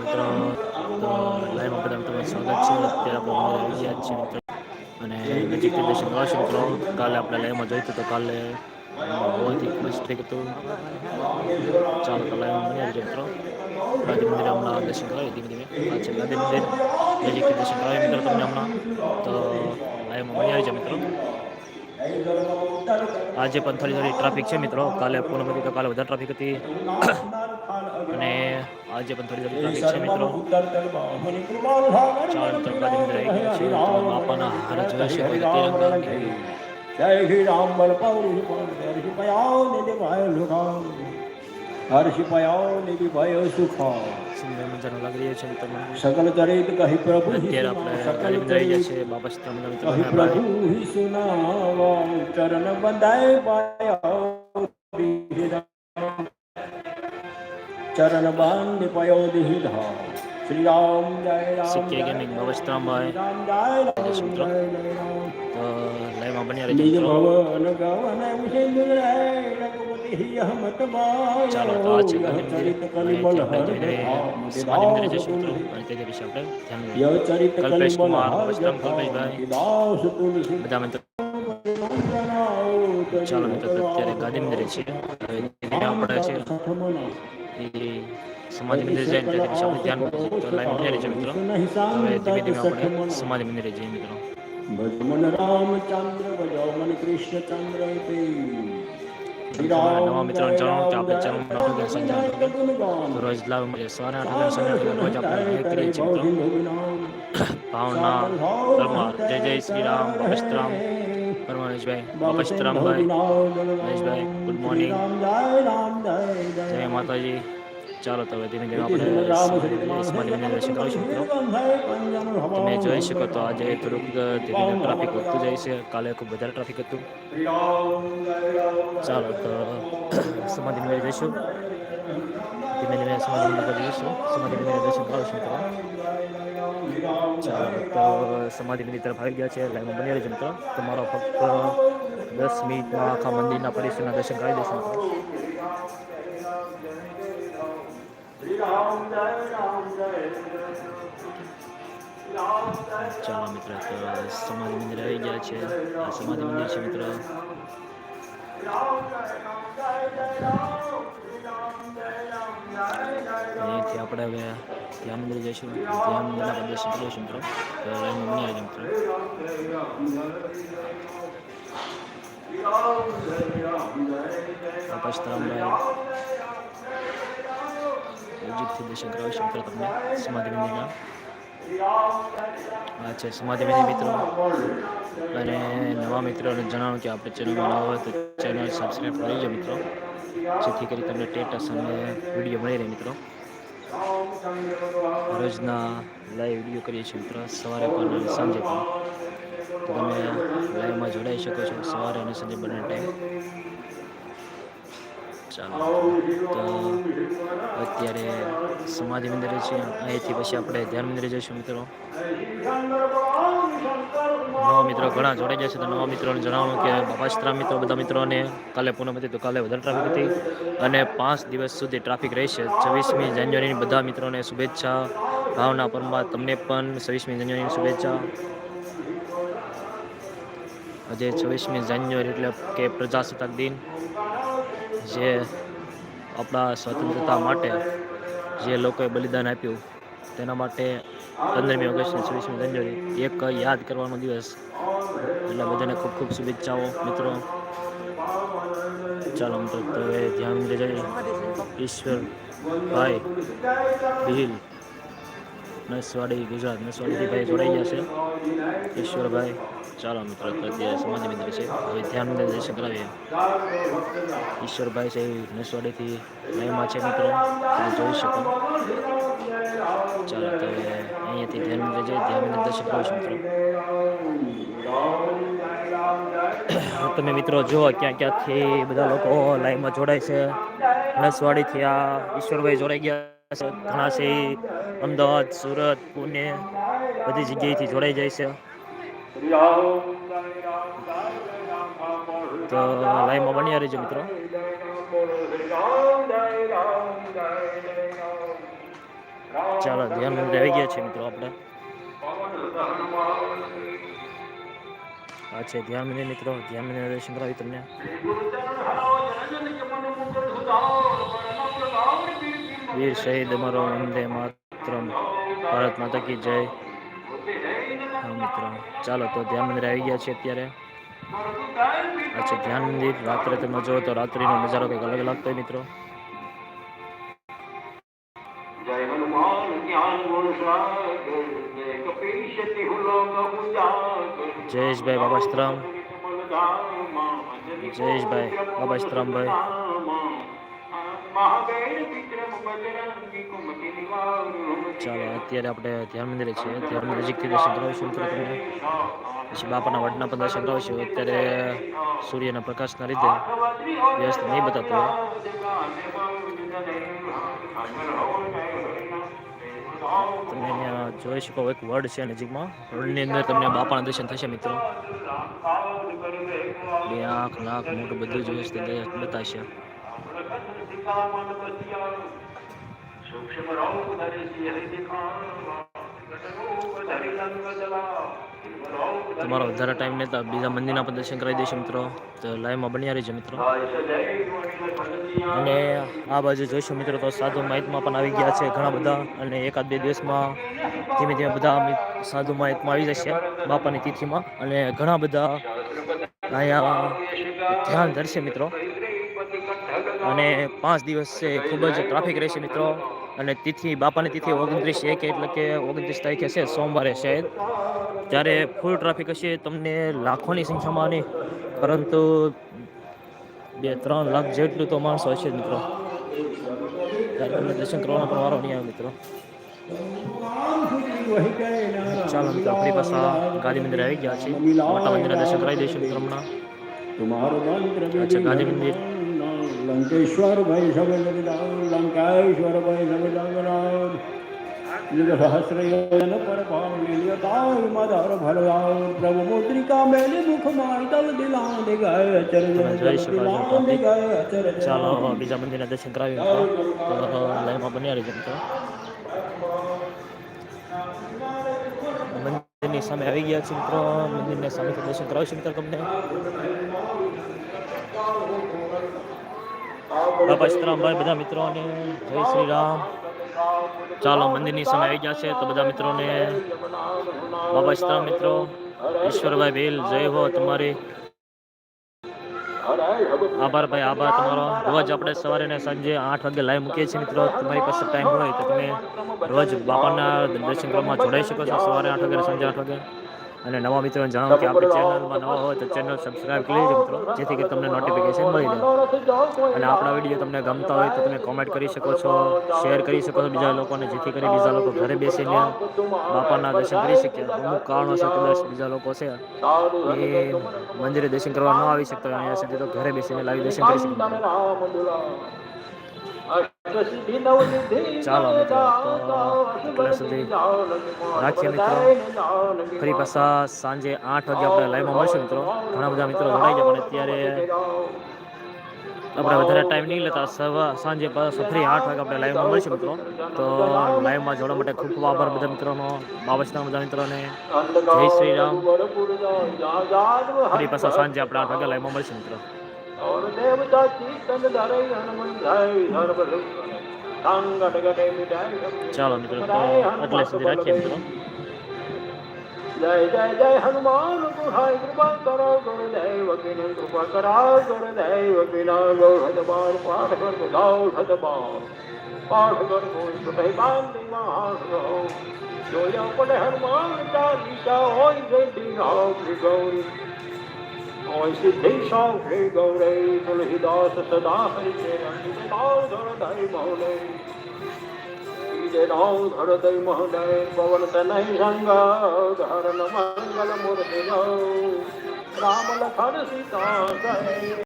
મિત્રો તો લાઈવમાં બધા તમારું સ્વાગત છે. અત્યારે આપણે આવી ગયા છીએ મિત્રો. અને દર્શન કરવા છે મિત્રો. કાલે આપણે લાઈવમાં જોઈતું તો કાલે બહુથી ખુશ થઈ હતું. ચાલો તો લાઈવમાં મળી આવજો મિત્રો. ગાંધી મંદિર હમણાં દર્શન કરાવી ધીમે ધીમે. આ ગાંધી મંદિર નજીક દર્શન કરાવી મિત્રો તમને હમણાં. તો લાઈવમાં આવી જાય મિત્રો. આજે પણ થોડી થોડી ટ્રાફિક છે મિત્રો. કાલે પૂનમ હતી તો કાલે વધારે ટ્રાફિક હતી. આજે પણ થોડી થોડી ટ્રાફિક છે મિત્રો ચાર મિત્રો ગાંધી મંદિર આવી ગયા છે તો બાપાના હાર જોયા છે કોઈ તિરંગા જય શ્રી રામ બલ પૌરુષ હર્ષ પયાઓ નિધિ ભય સુખા હર્ષ પયાઓ નિધિ ભય સુખા સુંદર મજાનું લાગી રહ્યું છે મિત્રો મને. સકલ ચરિત કહી પ્રભુ અત્યારે આપણે ગાંધી મંદિર આવી ગયા છે બાબા સીતારામના મિત્રો કહી અને પ્રભુ હિ સુનાવા ચરણ બંધાય પાયો ચરણ બાંધ પયો દિહિધા શ્રી રામ જય રામ સિક્કે ગેમિંગ બાબા ભાઈ. રામ તો લાઈવમાં બન્યા રહેજો ભવન ગવન બાય ચાલો તો આ છે ચરિત આપણે હર મિત્રો અને તે વિશે આપણે ધ્યાન કલ્પેશ કુમાર, હર વસ્ત્રામ કલ્પેશભાઈ. બધા મિત્રો ચાલો મિત્રો અત્યારે હવે ધીમે ધીમે આપણે છે એ સમાધિ મંદિરે જઈને તે વિશે આપણે ધ્યાન તો લાઈવ બન્યા રહેજો મિત્રો હવે ધીમે ધીમે આપણે સમાધિ મંદિરે જઈએ મિત્રો ભજમન રામચંદ્ર ભજમન કૃષ્ણચંદ્ર તે શ્રી તમારા રામ નવા મિત્રોને જણાવો કે આપણે ચેનલમાં નવું જ્ઞાન સંજાણ તો રોજ લાવ મળે સવારે આઠ વાગ્યા સાંજે આઠ વાગ્યા રોજ આપણે લાઈવ કરીએ છીએ મિત્રો ભાવના પરમાર જય જય શ્રી રામ બાપસ્તરામ પરમાનેશભાઈ રામભાઈ મહેશભાઈ ગુડ મોર્નિંગ જય માતાજી ચાલો તો ધીમે ધીમે આપણે દર્શન કરીશું મિત્રો તમે જોઈ શકો તો આજે થોડુંક ધીમે ટ્રાફિક વધતું જાય છે કાલે ખૂબ વધારે ટ્રાફિક હતું ચાલો તો સમાધિ મેળવી જઈશું ધીમે ધીમે સમાધિ મેળવી જઈશું સમાધિ મેળવી દર્શન કરીશું મિત્રો તો મંદિર તરફ આવી ગયા છે, લાઈનમાં બની રહેજો મિત્રો. તમારો ફક્ત દસ મિનિટમાં આખા મંદિરના પરિસરના દર્શન કરાવી દેશો ચાલો મિત્ર, તો સમાધિ મંદિર આવી ગયા છે. આ સમાધિ મંદિર છે મિત્ર. અહીંથી આપણે હવે ધ્યાન મંદિર જઈશું. ધ્યાન મંદિરના પ્રદર્શન દર્શન કરીશું મિત્રો. બની રહેજો મિત્રો. દર્શન કરાવીશું. મિત્રો તમને સમાધિ મંદિરના. છે સમાધિ મિત્રો. અને નવા મિત્રોને જણાવું કે આપણે ચેનલ બનાવો તો ચેનલ સબસ્ક્રાઈબ કરી લેજો મિત્રો. જેથી કરી તમને ટેટસ અને વીડિયો મળી રહે મિત્રો. રોજના લાઈવ વીડિયો કરીએ છીએ મિત્રો, સવારે પણ અને સાંજે પણ. તો તમે લાઈવમાં જોડાઈ શકો છો સવારે અને સાંજે બંને ટાઈમ ચાલો. તો અત્યારે સમાધિ મંદિરે છે. અહીંથી પછી આપણે ધ્યાન મંદિરે જઈશું મિત્રો. નવા મિત્રો ઘણા જોડાઈ જશે તો નવા મિત્રોને જણાવવાનું કે બાપાશ્રામ મિત્રો બધા મિત્રોને કાલે પૂનમ હતી, તો કાલે વધારે ટ્રાફિક હતી. અને પાંચ દિવસ સુધી ટ્રાફિક રહેશે. છવ્વીસમી જાન્યુઆરીની બધા મિત્રોને શુભેચ્છા. ભાવના પરમાં તમને પણ છવ્વીસમી જાન્યુઆરીની શુભેચ્છા. આજે છવ્વીસમી જાન્યુઆરી એટલે કે પ્રજાસત્તાક દિન. જે આપણા સ્વતંત્રતા માટે જે લોકોએ બલિદાન આપ્યું, તેના માટે પંદરમી ઓગસ્ટ અને છવ્વીસમી જાન્યુઆરી એક યાદ કરવાનો દિવસ. એટલે બધાને ખૂબ ખૂબ શુભેચ્છાઓ, મિત્રો. ચાલો મિત્રો, તો હવે ધ્યાન મંદિરે જઈએ. ઈશ્વર ભાઈ બિહિલ, નસવાડી ગુજરાત, નસવાડીથી ભાઈ જોડાઈ ગયા છે. ઈશ્વરભાઈ ચાલો મિત્રો અત્યારે સમાધિ મંદિર છે. હવે ધ્યાન મંદિર દર્શન કરાવીએ. ઈશ્વરભાઈ છે નસવાડીથી લાઈવમાં છે મિત્રો. તમે જોઈ શકો. ચાલો, તો અહીંયાથી ધ્યાન મંદિર જઈએ. ધ્યાન મંદિર દર્શન કરીશું મિત્રો. તમે મિત્રો જુઓ ક્યાં ક્યાંથી બધા લોકો લાઈનમાં જોડાય છે. નસવાડીથી આ ઈશ્વરભાઈ જોડાઈ ગયા ઘણા છે. અમદાવાદ, સુરત, પુણે બધી જગ્યાએથી જોડાઈ જાય છે. તો લાઈવમાં બન્યા રહેજો મિત્રો. ચાલો, ધ્યાન આવી ગયા છે મિત્રો આપણે. આ છે, ધ્યાન મને મિત્રો, ધ્યાન મને કરાવી તમને. વીર શહીદ, અમારો વંદે માતરમ. ભારત માતા કી જય. મિત્રો ચાલો તો ધ્યાન મંદિર આવી ગયા છે અત્યારે. અચ્છા ધ્યાન મંદિર રાત્રે તમે જો તો રાત્રિનો નજારો કંઈક અલગ લાગતો હોય મિત્રો. જયેશભાઈ બાબાશ્રમ જયેશભાઈ બાબાશ્રામભાઈ ચાલો અત્યારે આપણે ધ્યાન મંદિરે છીએ. ધ્યાન નજીકથી દર્શન કરાવીશું મિત્રો તમને પછી બાપાના વડના પણ દર્શન કરાવીશું. અત્યારે સૂર્યના પ્રકાશના લીધે વ્યસ્ત નહીં બતાતો. તમે અહીંયા જોઈ શકો એક વર્ડ છે નજીકમાં. વર્ડની અંદર તમને બાપાના દર્શન થશે મિત્રો. બે આંખ નાક મોટું બધું જ વ્યસ્ત બતાવશે તમારો વધારે ટાઈમ લેતા બીજા મંદિરના પણ દર્શન કરાવી દઈશું મિત્રો. તો લાઈવમાં બન્યા રહેજો મિત્રો. અને આ બાજુ જોઈશું મિત્રો તો સાધુ માહિતમાં પણ આવી ગયા છે ઘણા બધા. અને એકાદ બે દિવસમાં ધીમે ધીમે બધા સાધુ માહિતમાં આવી જશે બાપાની તિથિમાં. અને ઘણા બધા અહીંયા ધ્યાન ધરશે મિત્રો. અને પાંચ દિવસ છે ખૂબ જ ટ્રાફિક રહેશે મિત્રો. અને તિથિ બાપાની તિથિ ઓગણત્રીસ એક એટલે કે ઓગણત્રીસ તારીખે છે સોમવારે શાયદ. ત્યારે ફૂલ ટ્રાફિક હશે તમને લાખોની સંખ્યામાં નહીં પરંતુ બે ત્રણ લાખ જેટલું તો માણસો હશે મિત્રો. ત્યારે તમને દર્શન કરવાનો પણ વારો નહીં આવે મિત્રો. ચાલો મિત્રો આપણી પાસે ગાંધી મંદિર આવી ગયા છે. મોટા મંદિરના દર્શન કરાવી દઈશું મિત્રો હમણાં. અચ્છા, ગાંધી મંદિર. લંકેશ્વર ભાઈ સબેદાન લંકેશ્વર ભાઈ સબેદાન સહસ્ર યોજન પર ભાવ લીલ્યતાય મદર ભરદાવ પ્રભુ મુદ્રિકા મેલી મુખ માય દલ દિલા દે ગાય અચર તમે જોઈ શકો છો દિલા દે ગાય અચર ચાલો બીજા મંદિરના દર્શન કરાવી મિત્રો તો લાઈનમાં બન્યા રહેજો મિત્રો મંદિરની સામે આવી ગયા છે મિત્રો મંદિરની સામેથી દર્શન કરાવીશું મિત્રો તમને બાપા સીતરામભાઈ બધા મિત્રોને જય શ્રી રામ ચાલો, મંદિરની સમય આવી ગયા છે, તો બધા મિત્રોને બાબા સીતરામ મિત્રો, ઈશ્વરભાઈ ભેલ, જય હો તમારી. આભાર ભાઈ, આભાર તમારો. રોજ આપણે સવારે ને સાંજે આઠ વાગે લાઈવ મૂકીએ છીએ મિત્રો. તમારી પાસે ટાઈમ હોય તો તમે રોજ બાપાના દર્શન કરવામાં જોડાઈ શકો છો, સવારે આઠ વાગે સાંજે આઠ વાગે. અને નવા મિત્રોને જણાવો કે આપણી ચેનલમાં નવા હોય તો ચેનલ સબસ્ક્રાઈબ કરી લેજો મિત્રો. જેથી કરી તમને નોટિફિકેશન મળી રહે. અને આપણા વીડિયો તમને ગમતા હોય તો તમે કોમેન્ટ કરી શકો છો શેર કરી શકો છો બીજા લોકોને જેથી કરી બીજા લોકો ઘરે બેસીને બાપાના દર્શન કરી શકે. અમુક કારણોસર કદાચ બીજા લોકો છે એ મંદિરે દર્શન કરવા ન આવી શકતા હોય અહીંયા સુધી તો ઘરે બેસીને લાઈવ દર્શન કરી શકે. ચાલો મિત્રો, તો સુધી રાખીએ મિત્રો. ફરી પાછા સાંજે આઠ વાગે આપણે લાઈવમાં મળશું મિત્રો. ઘણા બધા મિત્રો જોડાઈ જાય પણ અત્યારે આપણે વધારે ટાઈમ નહીં લેતા. સવા સાંજે ફરી આઠ વાગે આપણે લાઈવમાં મળશું મિત્રો. તો લાઈવમાં જોડવા માટે ખૂબ ખૂબ આભાર બધા મિત્રોનો બાબતના બધા મિત્રોને. જય શ્રી રામ. ફરી પાછા સાંજે આપણે આઠ વાગે લાઈવમાં મળશું મિત્રો. और देवता चीतन धरे हनुमन जय सर्व संकट गटे मिटाई ચાલો મિત્રો તો એટલે સુધી રાખીએ મિત્રો जय जय जय हनुमान गुहाय कृपा करो गुरुदेव की कृपा करा गुरुदेव बिना गौरद बार पाठ कर बुझाओ ठत बार पाठ कर कोई सुधे बांधी महान रहो जो या पढ़े हनुमान चालीसा होई जय राम ওই সিদ্ধি সাংঘ্রে গৌরে তুলসীদাস সদা হরিতে ধরদাই মহলে রাম ধরদাই মহলে পবন তনৈ সঙ্গ ধরণ মঙ্গল মূর্তি রাম লখন সীতা